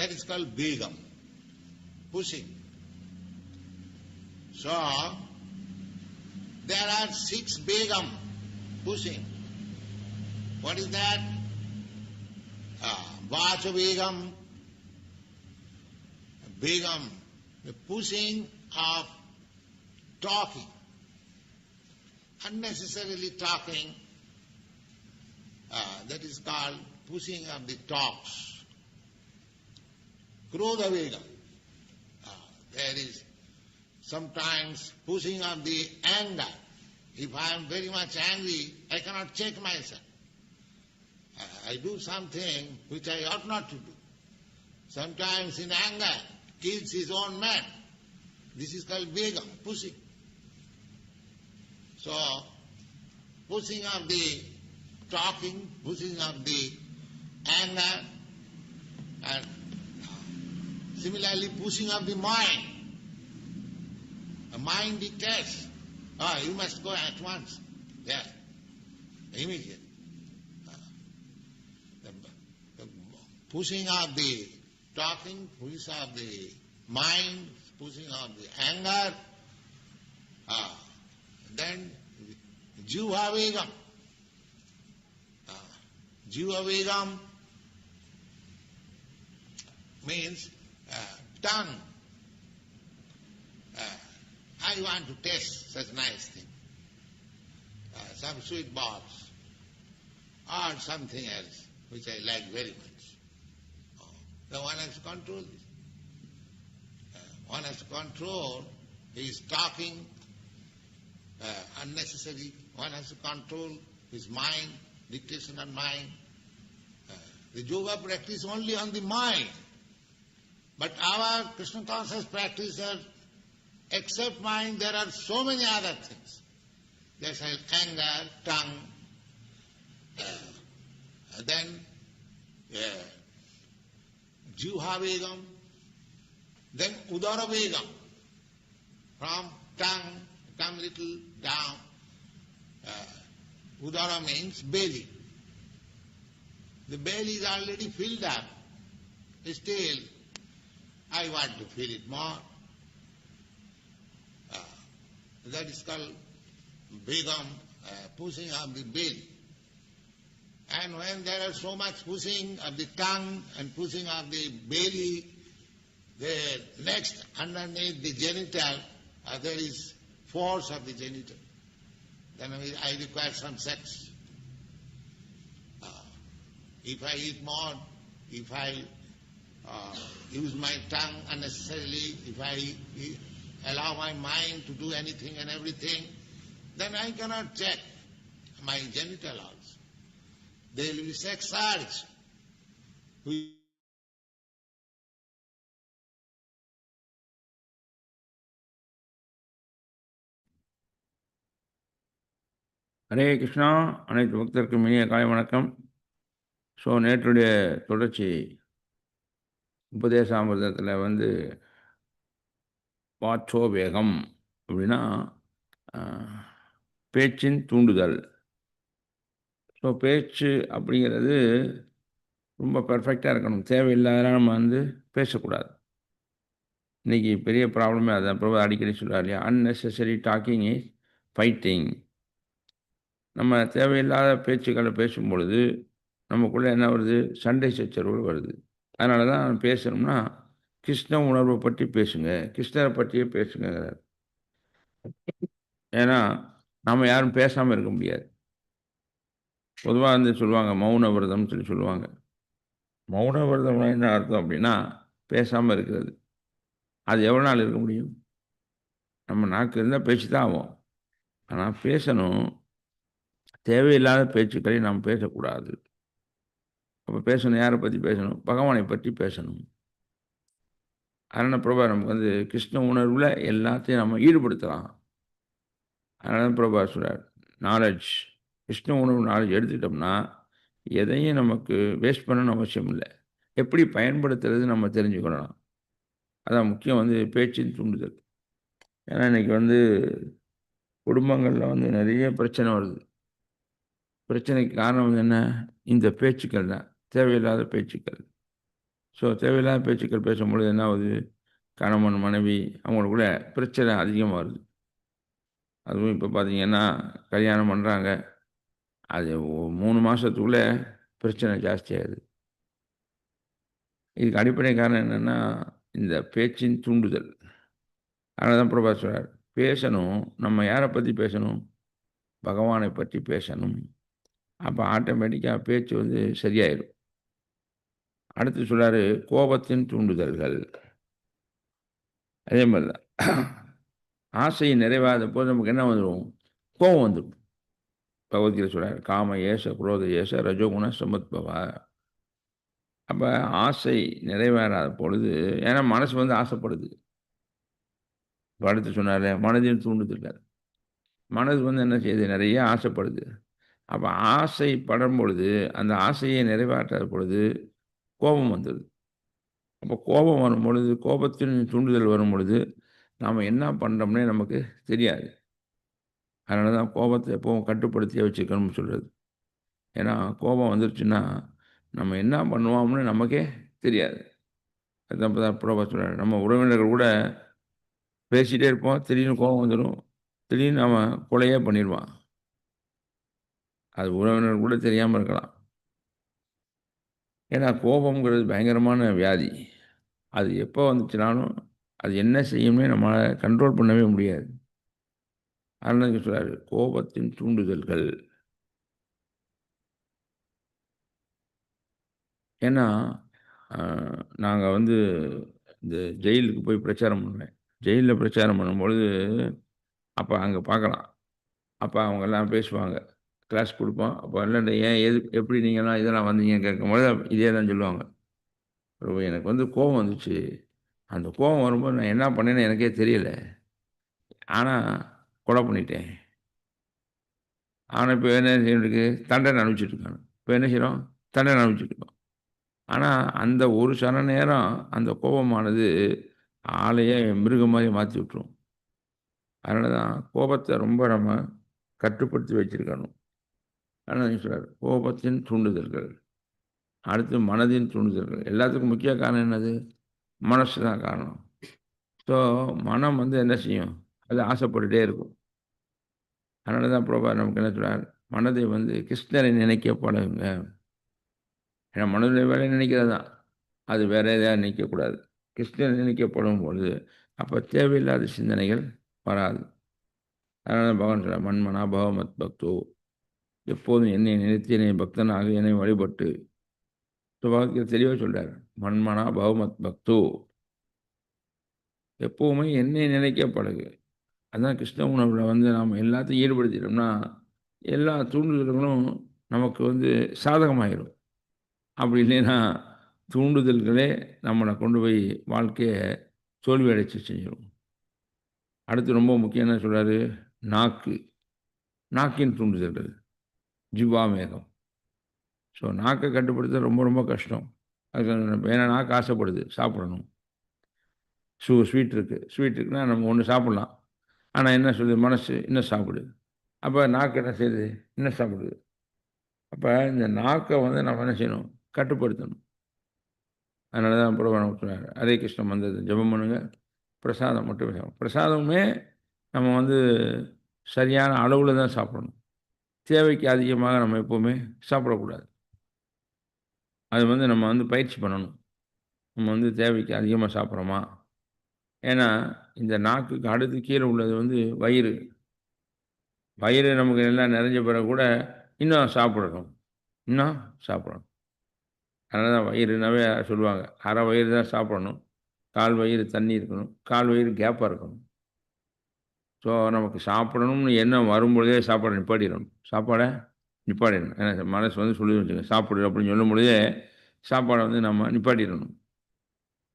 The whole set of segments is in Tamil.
That is called begam, pushing. So, there are six begam pushing. What is that? Uh, Vacha begam, begam, the pushing of talking, unnecessarily talking, uh, that is called pushing of the talks. Krodha Vega. Uh, there is sometimes pushing of the anger. If I am very much angry, I cannot check myself. Uh, I do something which I ought not to do. Sometimes in anger, kills his own man. This is called Vega, pushing. So, pushing of the talking, pushing of the anger, and similarly pushing of the mind. The mind dictates, oh, you must go at once. Yes, immediately. Uh, the, the pushing of the talking, pushing of the mind, pushing of the anger, uh, then Jiva Vegam. Uh, Jiva Vegam means tongue. Uh, I want to taste such nice thing. Uh, some sweet balls or something else which I like very much. Oh, one has to control this. Uh, one has to control his talking uh, unnecessary. One has to control his mind, dictation on mind. Uh, the yoga practice only on the mind. But our Krishna conscious practitioners, except mind, there are so many other things. There's anger, tongue, then Juha Vegam, then Udara Vegam, from tongue, come little down. Uh, Udara means belly. The belly is already filled up. Still, I want to feel it more. Uh, that is called begam, uh, pushing of the belly. And when there is so much pushing of the tongue and pushing of the belly, the next underneath the genital, uh, there is force of the genital. Then I require some sex. Uh, if I eat more, if I uh, use my tongue unnecessarily, if I allow my mind to do anything and everything, then I cannot check my genital also. There will be sex urge. We Hare Krishna அனைத்து பக்தருக்கும் இனிய காலை வணக்கம் ஸோ நேற்றுடைய தொடர்ச்சி உபதேசாமிர்தத்தில் வந்து வாச்சோ வேகம் அப்படின்னா பேச்சின் தூண்டுதல். ஸோ பேச்சு அப்படிங்கிறது ரொம்ப பெர்ஃபெக்டாக இருக்கணும். தேவையில்லாத நம்ம வந்து பேசக்கூடாது. இன்றைக்கி பெரிய ப்ராப்ளமே அதை. பிரபு அடிக்கடி சொல்கிறார் இல்லையா? Unnecessary டாக்கிங் இஸ் ஃபைட்டிங் நம்ம தேவையில்லாத பேச்சுக்களை பேசும் பொழுது நமக்குள்ளே என்ன வருது? சண்டை சச்சரவுகள் வருது. அதனால தான் பேசணும்னா கிருஷ்ண உணர்வை பற்றி பேசுங்க. கிருஷ்ணரை பற்றியே பேசுங்கிறார் ஏன்னா நம்ம யாரும் பேசாமல் இருக்க முடியாது. பொதுவாக வந்து சொல்லுவாங்க மௌன விரதம்னு சொல்லி சொல்லுவாங்க. மௌன விரதம் என்ன அர்த்தம் அப்படின்னா பேசாமல் இருக்கிறது. அது எவ்வளோ நாள் இருக்க முடியும்? நம்ம நாக்கு இருந்தால் பேச்சு தான் ஆகும். ஆனால் பேசணும். தேவையில்லாத பேச்சுக்களை நாம் பேசக்கூடாது. அப்போ பேசணும் யாரை பற்றி பேசணும்? பகவானை பற்றி பேசணும். அதனால் பிரபா நமக்கு வந்து கிருஷ்ண உணர்வில் எல்லாத்தையும் நம்ம ஈடுபடுத்தலாம். அதனால தான் பிரபா சொல்கிறார் நாலேஜ் கிருஷ்ண உணர்வு நாலேஜ் எடுத்துக்கிட்டோம்னா எதையும் நமக்கு வேஸ்ட் பண்ணணும்னு அவசியம் இல்லை. எப்படி பயன்படுத்துறது நம்ம தெரிஞ்சுக்கணும் அதான் முக்கியம் வந்து பேச்சின் தூண்டுதல். ஏன்னா இன்றைக்கி வந்து குடும்பங்களில் வந்து நிறைய பிரச்சனை வருது. பிரச்சனைக்கு காரணம் வந்து என்ன? இந்த பேச்சுக்கள் தான். தேவையில்லாத பேச்சுக்கள். ஸோ தேவையில்லாத பேச்சுக்கள் பேசும்பொழுது என்ன ஆகுது? கணவன் மனைவி அவங்களுக்குள்ள பிரச்சனை அதிகமாக வருது. அதுவும் இப்போ பார்த்தீங்கன்னா கல்யாணம் பண்ணுறாங்க அது மூணு மாதத்துக்குள்ளே பிரச்சனை ஜாஸ்தியாகுது இதுக்கு அடிப்படை காரணம் என்னென்னா இந்த பேச்சின் தூண்டுதல். அதனால தான் பிரபா சொல்கிறார் பேசணும். நம்ம யாரை பற்றி பேசணும்? பகவானை பற்றி பேசணும். அப்போ ஆட்டோமேட்டிக்காக பேச்சு வந்து சரியாயிடும் அடுத்து சொல்கிறாரு கோபத்தின் தூண்டுதல்கள். அதே மாதிரி தான். ஆசை நிறைவாத போது நமக்கு என்ன வந்துடும் கோபம் வந்துடும் பகவத்கீதை சொல்கிறார் காம ஏச குரோத ஏச ரஜோகுண சமத்பவா. அப்போ ஆசை நிறைவேறாத பொழுது ஏன்னா மனசு வந்து ஆசைப்படுது. அடுத்து சொன்னார் மனதின் தூண்டுதல்கள். மனது வந்து என்ன செய்யுது? நிறைய ஆசைப்படுது. அப்போ ஆசை படும் பொழுது அந்த ஆசையை நிறைவேற்றாத பொழுது கோபம் வந்துடுது அப்போ கோபம் வரும் பொழுது கோபத்தின் தூண்டுதல் வரும் பொழுது நாம் என்ன பண்ணுறோம்னே நமக்கு தெரியாது. அதனால தான் கோபத்தை எப்போவும் கட்டுப்படுத்தியே வச்சுக்கணும்னு சொல்கிறது ஏன்னா கோபம் வந்துருச்சுன்னா நம்ம என்ன பண்ணுவோம்னு நமக்கே தெரியாது. அதுதான் இப்போ தான் பிரபா சொல்கிறார் நம்ம உறவினர்கள் கூட பேசிகிட்டே இருப்போம். திடீர்னு கோபம் வந்துடும் திடீர்னு அவன் கொலையே பண்ணிடுவான் அது உறவினர் கூட தெரியாமல் இருக்கலாம். ஏன்னா கோபம்ங்கிறது பயங்கரமான வியாதி. அது எப்போ வந்துச்சுனாலும் அது என்ன செய்யும்னே நம்மளால் கண்ட்ரோல் பண்ணவே முடியாது. அதனால சொல்கிறார் கோபத்தின் தூண்டுதல்கள். ஏன்னா நாங்கள் வந்து இந்த ஜெயிலுக்கு போய் பிரச்சாரம் பண்ணுவேன். ஜெயிலில் பிரச்சாரம் பண்ணும்பொழுது அப்போ அங்கே பார்க்கலாம். அப்போ அவங்கெல்லாம் பேசுவாங்க. கிளாஸ் கொடுப்போம். அப்போ இல்லை ஏன் எது எப்படி நீங்கள்லாம் இதெல்லாம் வந்தீங்கன்னு கேட்கும்போது இதே தான் சொல்லுவாங்க. ரொம்ப எனக்கு வந்து கோபம் வந்துச்சு. அந்த கோபம் வரும்போது நான் என்ன பண்ணேன்னு எனக்கே தெரியல. ஆனால் கொலை பண்ணிட்டேன். ஆனால் இப்போ என்ன செய்யிருக்கு தண்டனை அனுப்பிச்சிட்டு இப்போ என்ன செய்கிறோம் தண்டனை அனுப்பிச்சிட்ருக்கோம் ஆனால் அந்த ஒரு சன நேரம் அந்த கோபமானது ஆளையே மிருகம் மாதிரி மாற்றி விட்டுரும். அதனால தான் கோபத்தை ரொம்ப நம்ம கட்டுப்படுத்தி வச்சுருக்கணும். அதனால் சொல்கிறார் கோபத்தின் தூண்டுதல்கள். அடுத்து மனதின் தூண்டுதல்கள். எல்லாத்துக்கும் முக்கிய காரணம் என்னது? மனசு தான் காரணம். ஸோ மனம் வந்து என்ன செய்யும்? அது ஆசைப்பட்டுட்டே இருக்கும். அதனால தான் பிரபா நமக்கு என்ன சொல்கிறார் மனதை வந்து கிருஷ்ணரை நினைக்க பழகுங்க. ஏன்னா மனதில் வேலை நினைக்கிறது தான் அது வேற எதாவது நினைக்கக்கூடாது கிருஷ்ணர் நினைக்கப்படும் பொழுது அப்போ தேவையில்லாத சிந்தனைகள் வராது. அதனால தான் பகவான் சொல்கிறார் மண்மனா பகவமத் பக்தோ எப்போதும் என்னை நினைத்து என்னை பக்தனாக என்னை வழிபட்டு. பகவத்கீதை தெளிவாக சொல்கிறார் மண்மனா பவமத் பக்தோ. எப்போவுமே என்னை நினைக்க பழகு. அதான் கிருஷ்ண உணவில் வந்து நாம் எல்லாத்தையும் ஈடுபடுத்திட்டோம்னா எல்லா தூண்டுதல்களும் நமக்கு வந்து சாதகமாயிடும் அப்படி இல்லைன்னா தூண்டுதல்களே நம்மளை கொண்டு போய் வாழ்க்கையை தோல்வி அடைச்சி செஞ்சிடும் அடுத்து ரொம்ப முக்கியம் என்ன சொல்கிறாரு நாக்கு. நாக்கின் தூண்டுதல்கள். ஜிவாமேகம். ஸோ நாக்கை கட்டுப்படுத்த ரொம்ப ரொம்ப கஷ்டம். அதுக்கு ஏன்னா நாக்கு ஆசைப்படுது. சாப்பிடணும். ஸோ ஸ்வீட் இருக்குது ஸ்வீட் இருக்குன்னா நம்ம ஒன்று சாப்பிட்லாம். ஆனால் என்ன சொல்லுது? மனசு இன்னும் சாப்பிடுது. அப்போ நாக்கு என்ன செய்யுது? இன்னும் சாப்பிடுது. அப்போ இந்த நாக்கை வந்து நம்ம என்ன செய்யணும்? கட்டுப்படுத்தணும். அதனால தான் பிரபலம் சொன்னார். ஹரே கிருஷ்ணன் வந்தது ஜெபம் பண்ணுங்க. பிரசாதம் மட்டும் சாப்பிடும் பிரசாதமுமே நம்ம வந்து சரியான அளவில் தான் சாப்பிடணும். தேவைக்கு அதிகமாக நம்ம எப்போவுமே சாப்பிடக்கூடாது. அது வந்து நம்ம வந்து பயிற்சி பண்ணணும். நம்ம வந்து தேவைக்கு அதிகமாக சாப்பிட்றோமா? ஏன்னா இந்த நாக்குக்கு அடுத்து கீழே உள்ளது வந்து வயிறு. வயிறு நமக்கு எல்லாம் நிறைஞ்ச பிறகு கூட இன்னும் சாப்பிடணும். இன்னும் சாப்பிடணும். அதனால தான் வயிறுனாவே சொல்லுவாங்க. அரை வயிறு தான் சாப்பிடணும். கால் வயிறு தண்ணி இருக்கணும். கால் வயிறு கேப்பாக இருக்கணும். ஸோ நமக்கு சாப்பிடணும்னு எண்ணம் வரும்பொழுதே சாப்பாடை நிப்பாட்டிடணும். சாப்பாடை நிப்பாட்டிடணும். ஏன்னா மனசு வந்து சொல்லி வச்சுங்க சாப்பிடு அப்படின்னு சொல்லும் பொழுதே சாப்பாடை வந்து நம்ம நிப்பாட்டிடணும்.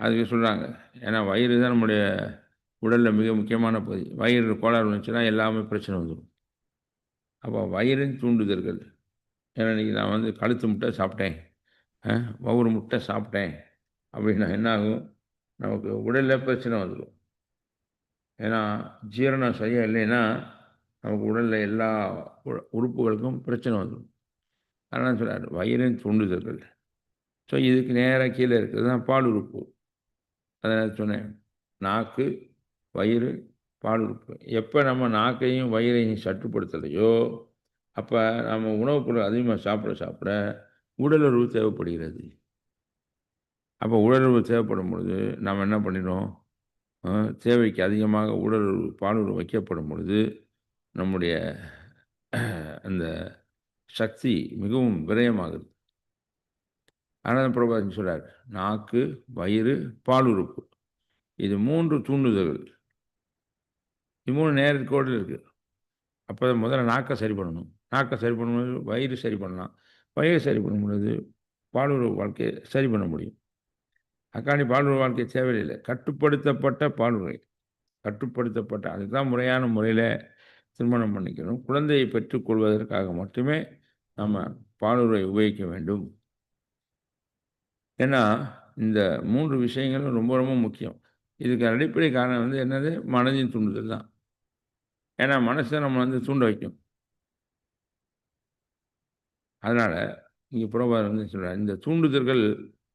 அதுக்கு சொல்கிறாங்க ஏன்னா வயிறு தான் நம்முடைய உடலில் மிக முக்கியமான பகுதி. வயிறு கோளாறு வந்துச்சுன்னா எல்லாமே பிரச்சனை வந்துடும். அப்போ வயிறின் தூண்டுதல்கள் ஏன்னா இன்றைக்கி நான் வந்து கழுத்து முட்டை சாப்பிட்டேன். வவுறு முட்டை சாப்பிட்டேன். அப்படின்னா என்ன ஆகும் நமக்கு உடலில் பிரச்சனை வந்துடும். ஏன்னா ஜீரணம் சரியாக இல்லைன்னா நமக்கு உடலில் எல்லா உறுப்புகளுக்கும் பிரச்சனை வந்துடும். அதனால் சொல்கிறார் வயிறின் தூண்டுதல்கள். ஸோ இதுக்கு நேராக கீழே இருக்கிறது தான் பால் உறுப்பு அதை சொன்னேன் நாக்கு வயிறு பால் உறுப்பு எப்போ நம்ம நாக்கையும் வயிறையும் சட்டுப்படுத்தலையோ அப்போ நம்ம உணவுப் பொருள் அதிகமாக சாப்பிட சாப்பிட உடலுறவு தேவைப்படுகிறது. அப்போ உடலுறவு தேவைப்படும் பொழுது நாம் என்ன பண்ணிடும் தேவைக்கு அதிகமாக உடல் பாலுறவு வைக்கப்படும் பொழுது நம்முடைய அந்த சக்தி மிகவும் விரயமாகுது அனந்த பிரபாதன் சொல்கிறார் நாக்கு வயிறு பாலுறுப்பு இது மூன்று தூண்டுதல்கள். இது மூணு நேரக்கோடு இருக்குது அப்போ தான் முதல்ல நாக்கை சரி பண்ணணும். நாக்கை சரி பண்ணும்போது வயிறு சரி பண்ணலாம். வயிறு சரி பண்ணும் பொழுது பாலுறவு வாழ்க்கையை சரி பண்ண முடியும். அக்காணி பாலுறவு வாழ்க்கை தேவையில்லை கட்டுப்படுத்தப்பட்ட பாலுறை. கட்டுப்படுத்தப்பட்ட அதுதான் முறையான முறையில் திருமணம் பண்ணிக்கணும். குழந்தையை பெற்றுக்கொள்வதற்காக மட்டுமே நம்ம பாலுறை உபயோகிக்க வேண்டும். ஏன்னா இந்த மூன்று விஷயங்களும் ரொம்ப ரொம்ப முக்கியம். இதுக்கு அடிப்படை காரணம் வந்து என்னது? மனதின் தூண்டுதல் தான். ஏன்னா மனசை நம்ம வந்து தூண்ட வைக்கும். அதனால் இங்கே புறபார் வந்து சொல்கிறார் இந்த தூண்டுதல்கள்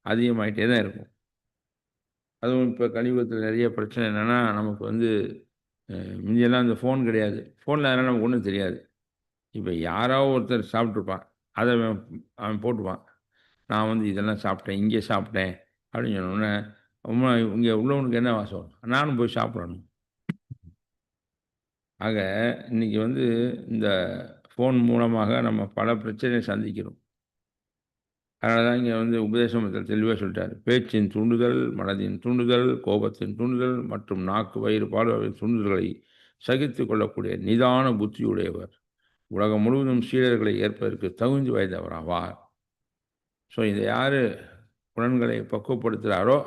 அதிகமாகிட்டே தான் இருக்கும். அதுவும் இப்போ கலியுகத்தில் நிறைய பிரச்சனை என்னென்னா நமக்கு வந்து முந்தியெல்லாம் இந்த ஃபோன் கிடையாது. ஃபோனில் அதனால் நமக்கு ஒன்றும் தெரியாது. இப்போ யாரோ ஒருத்தர் சாப்பிட்ருப்பான் அதை அவன் அவன் போட்டுப்பான் நான் வந்து இதெல்லாம் சாப்பிட்டேன் இங்கே சாப்பிட்டேன் அப்படின்னு சொன்னோடனே இங்கே உள்ளவனுக்கு என்ன வாசம் நானும் போய் சாப்பிடணும். ஆக இன்றைக்கி வந்து இந்த ஃபோன் மூலமாக நம்ம பல பிரச்சனையை சந்திக்கிறோம். அதனால தான் இங்கே வந்து உபதேசமத்தில் தெளிவாக சொல்லிட்டார். பேச்சின் தூண்டுதல் மனதின் தூண்டுதல் கோபத்தின் தூண்டுதல் மற்றும் நாக்கு வயிறு பார்வையின் தூண்டுதல்களை சகித்து கொள்ளக்கூடிய நிதான புத்தியுடையவர். உலகம் முழுவதும் சீடர்களை ஏற்பதற்கு தகுதி வாய்ந்தவராவார் ஸோ இதை யார் புலன்களை பக்குவப்படுத்துகிறாரோ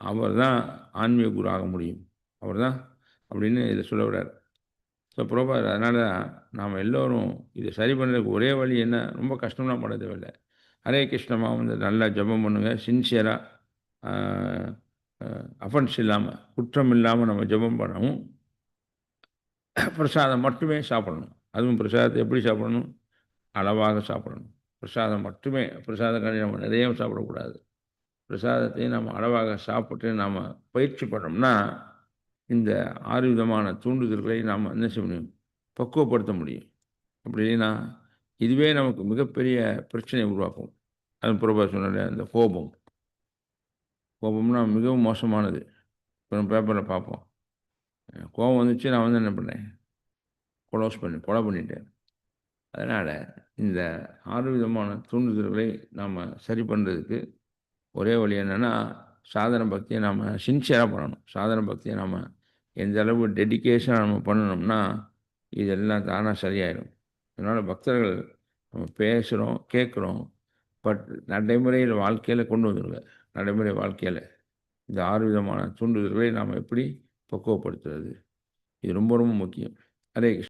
அவர் தான் ஆன்மீக குரு ஆக முடியும். அவர் தான் அப்படின்னு இதில் சொல்ல ஸோ புரோபார் அதனால தான் நாம் எல்லோரும் இதை சரி பண்ணுறதுக்கு ஒரே வழி என்ன? ரொம்ப கஷ்டம்லாம் பண்ண தேவையில்லை. ஹரே கிருஷ்ணமா வந்து நல்லா ஜபம் பண்ணுங்கள் சின்சியராக அஃபன்ஸ் இல்லாமல் குற்றம் இல்லாமல் நம்ம ஜபம் பண்ணவும் பிரசாதம் மட்டுமே சாப்பிடணும். அதுவும் பிரசாதத்தை எப்படி சாப்பிடணும்? அளவாக சாப்பிடணும். பிரசாதம் மட்டுமே பிரசாதம் நம்ம நிறைய சாப்பிடக்கூடாது. பிரசாதத்தை நம்ம அளவாக சாப்பிட்டு நாம் பயிற்சி பண்ணோம்னா இந்த ஆறு விதமான தூண்டுதல்களை நாம் என்ன செய்ய முடியும்? பக்குவப்படுத்த முடியும். அப்படி இல்லைன்னா இதுவே நமக்கு மிகப்பெரிய பிரச்சனையை உருவாக்கும். அது புறபா சொன்ன அந்த கோபம். கோபம்னா மிகவும் மோசமானது. இப்போ நம்ம பேப்பரில் பார்ப்போம். கோபம் வந்துச்சு நான் வந்து என்ன பண்ணேன்? கொலோஸ் பண்ணி கொலை பண்ணிட்டேன். அதனால் இந்த ஆறு விதமான தூண்டுதல்களை நாம் சரி பண்ணுறதுக்கு ஒரே வழி என்னென்னா சாதன பக்தியை நாம் சின்சியராக பண்ணணும். சாதன பக்தியை நாம் எந்த அளவு டெடிக்கேஷனாக நம்ம பண்ணணும்னா இதெல்லாம் தானாக சரியாயிடும் அதனால் பக்தர்கள் நம்ம பேசுகிறோம் கேட்குறோம். பட் நடைமுறையில் வாழ்க்கையில் கொண்டு வந்துடுங்க நடைமுறை வாழ்க்கையில். இந்த ஆறு விதமான தூண்டுதல்களை நாம் எப்படி பக்குவப்படுத்துறது? இது ரொம்ப ரொம்ப முக்கியம். ஹரே கிருஷ்ண.